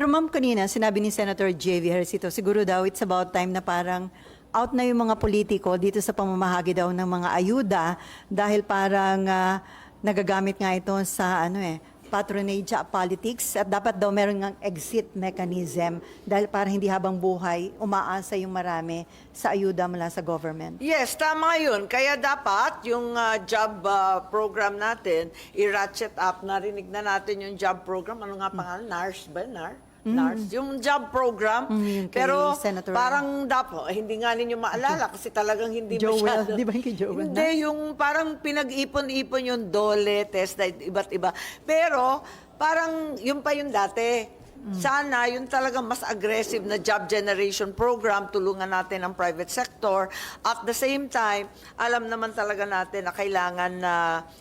Pero ma'am, kanina sinabi ni Senator J.V. Hercito, siguro daw it's about time na parang out na yung mga politiko dito sa pamamahagi daw ng mga ayuda dahil parang ah, nagagamit nga ito sa ano eh, patronage at politics at dapat daw meron ng exit mechanism dahil para hindi habang buhay umaasa yung marami sa ayuda mula sa government. Yes, tama yun. Kaya dapat yung ah, job ah, program natin, i-ratchet up. Narinig na natin yung job program. Ano nga pangalan? NARS ba? NAR? NARS. Yung job program. Mm, kay pero Senator- parang dapat, eh, hindi nga ninyo maalala kasi talagang hindi Joel, masyado. di ba yung kay Joel Hindi, yung parang pinag-ipon-ipon yung dole, test, iba't iba. Pero parang yun pa yung dati. Sana yung talagang mas aggressive na job generation program, tulungan natin ang private sector. At the same time, alam naman talaga natin na kailangan na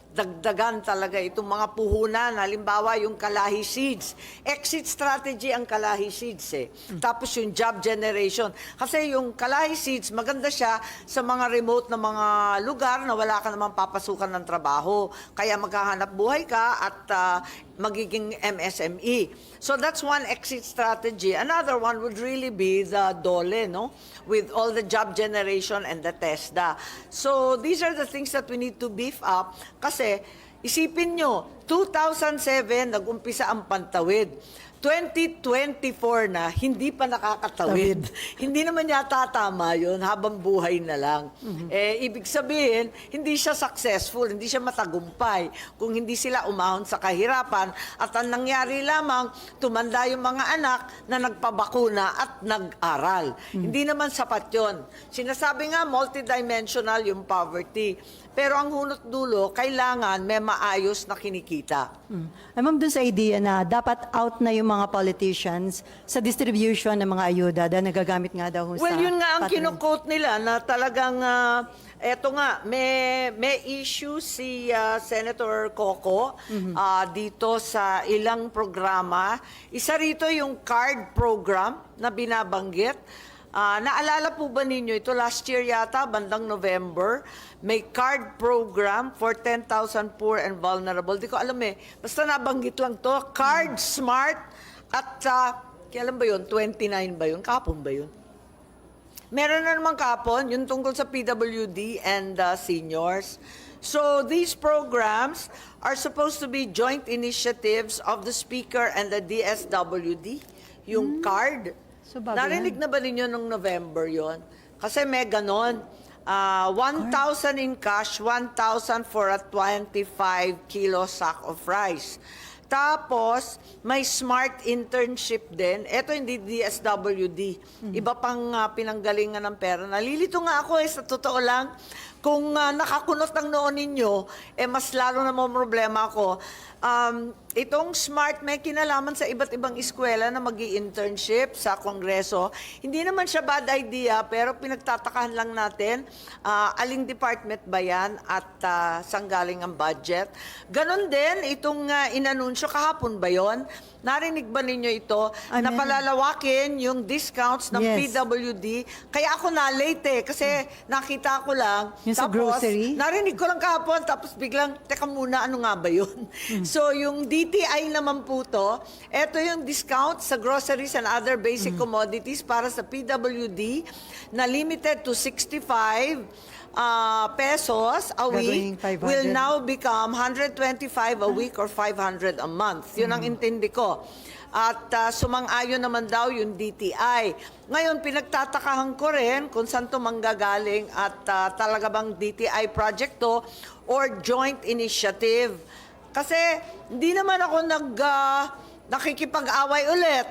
dagdagan talaga itong mga puhunan. Halimbawa, yung Kalahi Seeds. Exit strategy ang Kalahi Seeds eh. Tapos yung job generation. Kasi yung Kalahi Seeds, maganda siya sa mga remote na mga lugar na wala ka namang papasukan ng trabaho. Kaya maghahanap buhay ka at ah, magiging MSME. So that's one exit strategy. Another one would really be the DOLE, no? With all the job generation and the TESDA. So these are the things that we need to beef up kasi isipin nyo, 2007 nag-umpisa ang pantawid. 2024 na, hindi pa nakakatawid. hindi naman yata tama yun, habang buhay na lang. Eh, ibig sabihin, hindi siya successful, hindi siya matagumpay. Kung hindi sila umahon sa kahirapan, at ang nangyari lamang, tumanda yung mga anak na nagpabakuna at nag-aral. Hindi naman sapat yun. Sinasabi nga, multidimensional yung poverty. Pero ang hunot dulo, kailangan may maayos na kinikita. Mm. Ay, ma'am, dun sa idea na dapat out na yung mga politicians sa distribution ng mga ayuda dahil nagagamit nga daw sa Well, yun nga ang kinukote nila na talagang, ah, eto nga, may, may issue si ah, Senator Coco ah, dito sa ilang programa. Isa rito yung card program na binabanggit. Ah, naalala po ba ninyo ito last year yata, bandang November, may card program for 10,000 poor and vulnerable. Di ko alam eh. Basta nabanggit lang to. Card Smart at uh, kailan ba yun? 29 ba yun? Kapon ba yun? Meron na naman kapon, yung tungkol sa PWD and uh, seniors. So these programs are supposed to be joint initiatives of the Speaker and the DSWD. Yung card. So, bago Narinig na ba ninyo nung November yon? Kasi may ganon. Ah, 1,000 in cash, 1,000 for a 25 kilo sack of rice. Tapos, may smart internship din. Ito hindi DSWD. Iba pang ah, pinanggalingan ng pera. Nalilito nga ako eh, sa totoo lang. Kung ah, nakakunot ang noon ninyo, eh mas lalo na mo problema ako. Um, itong smart may kinalaman sa iba't ibang eskwela na mag internship sa kongreso. Hindi naman siya bad idea, pero pinagtatakahan lang natin ah, aling department ba yan at ah, saan galing ang budget. Ganon din, itong ah, inanunsyo kahapon ba yon? Narinig ba ninyo ito? Ay, na palalawakin yung discounts ng Yes. PWD. Kaya ako na late eh, kasi nakita ko lang. Yung sa grocery? Narinig ko lang kahapon, tapos biglang, teka muna, ano nga ba yun? Hmm. So, yung DTI naman po to, eto yung discount sa groceries and other basic Hmm. commodities para sa PWD na limited to 65 ah, pesos a Gagawing week 500. will now become 125 a week or 500 a month. Yun ang intindi ko. At ah, sumang-ayon naman daw yung DTI. Ngayon, pinagtatakahan ko rin kung saan to manggagaling at ah, talaga bang DTI project to or joint initiative. Kasi hindi naman ako nag, ah, nakikipag-away ulit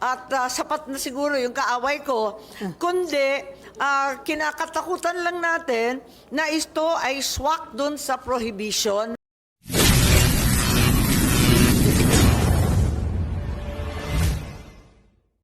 at ah, sapat na siguro yung kaaway ko, kundi ah, kinakatakutan lang natin na ito ay swak dun sa prohibition